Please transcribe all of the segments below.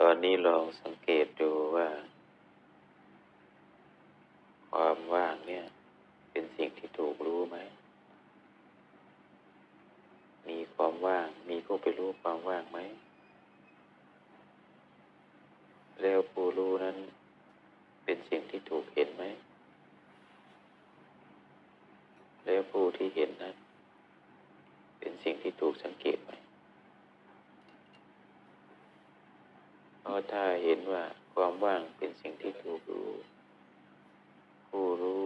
ตอนนี้ลองสังเกตดูว่า ความว่างเนี่ย เป็นสิ่งที่ถูกรู้ไหม มีความว่าง มีผู้ไปรู้ความว่างไหม แล้วผู้รู้นั้น เป็นสิ่งที่ถูกเห็นไหม แล้วผู้ที่เห็นนั้น เป็นสิ่งที่ถูกสังเกตไหม เพ ราะถ้าเห็นว่าความว่างเป็นสิ่งที่ถูกรู้ ผู้รู้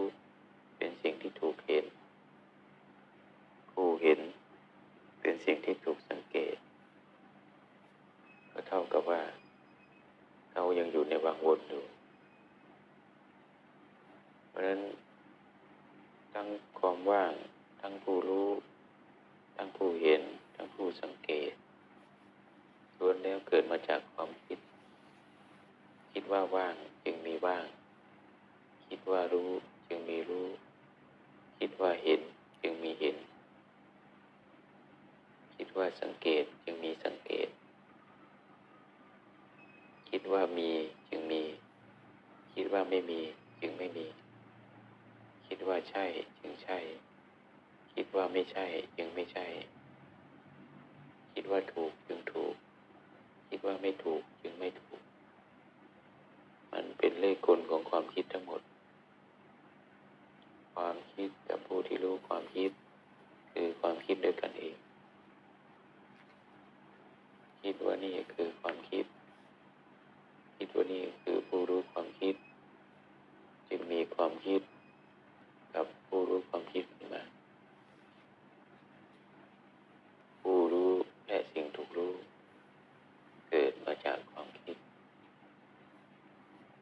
เป็นสิ่งที่ถูกเห็น ผู้เห็นเป็นสิ่งที่ถูกสังเกต ก็เท่ากับว่า เรายังอยู่ในวังวนอยู่ เพราะฉะนั้นทั้งความว่าง ทั้งผู้รู้ ทั้งผู้เห็น ทั้งผู้สังเกตล้วนแล้วเกิดมาจากความ คิดว่าว่างจึงมีว่าง คิดว่ารู้จึงมีรู้ คิดว่าเห็นจึงมีเห็น คิดว่าสังเกตจึงมีสังเกต คิดว่ามีจึงมี คิดว่าไม่มีจึงไม่มี คิดว่าใช่จึงใช่ คิดว่าไม่ใช่จึงไม่ใช่ คิดว่าถูกจึงถูก คิดว่าไม่ถูกจึงไม่ถูก มันเป็นเลขกลของความคิดทั้งหมด ความคิดกับผู้ที่รู้ความคิด คือความคิดด้วยกันเอง คิดว่านี่คือความคิด คิดว่านี่คือผู้รู้ความคิด จึงมีความคิด กับผู้รู้ความคิดขึ้นมา ผู้รู้และสิ่งถูกรู้ เกิดมาจากความคิด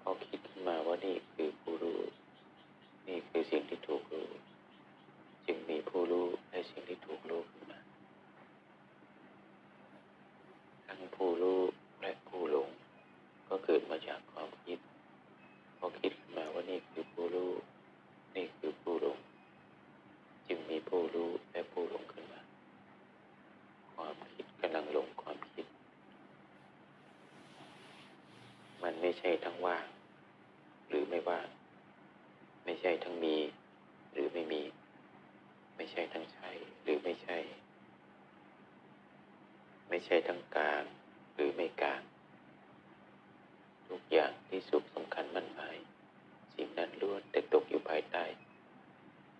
พอคิดขึ้นมาว่านี่คือผู้รู้ นี่คือสิ่งที่ถูกรู้ จึงมีผู้รู้และสิ่งที่ถูกรู้ขึ้นมา ทั้งผู้รู้และผู้หลง ก็เกิดมาจากความคิด พอคิดขึ้นมาว่านี่คือผู้รู้ นี่คือผู้หลง จึงมีผู้รู้และผู้หลงขึ้นมา ความคิดกำลังหลงความคิด มันไม่ ใช่ทั้งว่างหรือไม่ว่างไม่ใช่ทั้งมี หรือไม่มี ไม่ใช่ทั้งใช่หรือไม่ใช่ ไม่ใช่ทั้งกลางหรือไม่กลางทุกอย่างที่สุขสำคัญมั่นหมาย สิ่งนั้นล้วนแต่ตกอยู่ภายใต้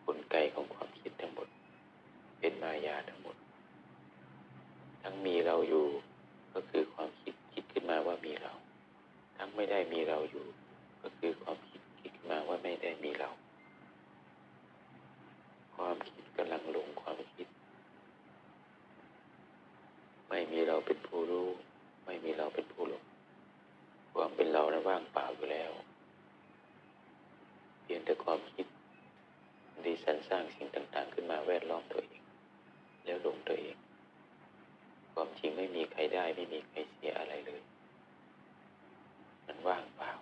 กลไกของความคิดทั้งหมด เป็นมายาทั้งหมด ทั้งมีเราอยู่ ก็คือความคิดคิดขึ้นมาว่ามีเรา ทั้ง ไม่ได้มีเราอยู่ ก็คือความคิดคิดมาว่าไม่ได้มีเรา ความคิดกำลังหลงความคิด ไม่มีเราเป็นผู้รู้ ไม่มีเราเป็นผู้หลงความเป็นเรานั้นว่างเปล่าอยู่แล้ว เพียงแต่ความคิดดีสรรสร้างสิ่งต่าง ๆ ขึ้นมาแวดล้อมตัวเอง แล้วหลงตัวเอง ความจริงไม่มีใครได้ ไม่มีใครเสียอะไรเลย มันว่างเปล่า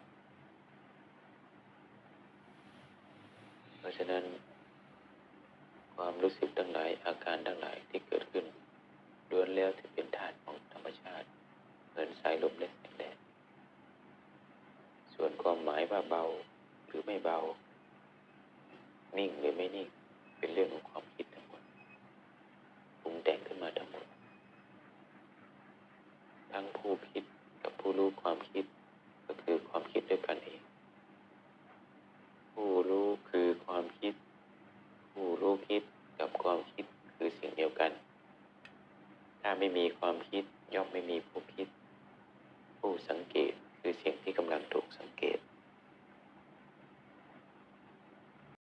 เพราะ ฉะนั้น ความรู้สึกทั้งหลายอาการทั้งหลายที่เกิดขึ้นล้วนแล้วที่เป็นธาตุของธรรมชาติเหมือนสายลมและแสงแดดส่วนความหมายว่าเบาหรือไม่เบา นิ่งหรือไม่นิ่งเป็นเรื่องของความคิดทั้งหมดปรุงแต่งขึ้นมาทั้งหมด ทั้งผู้คิด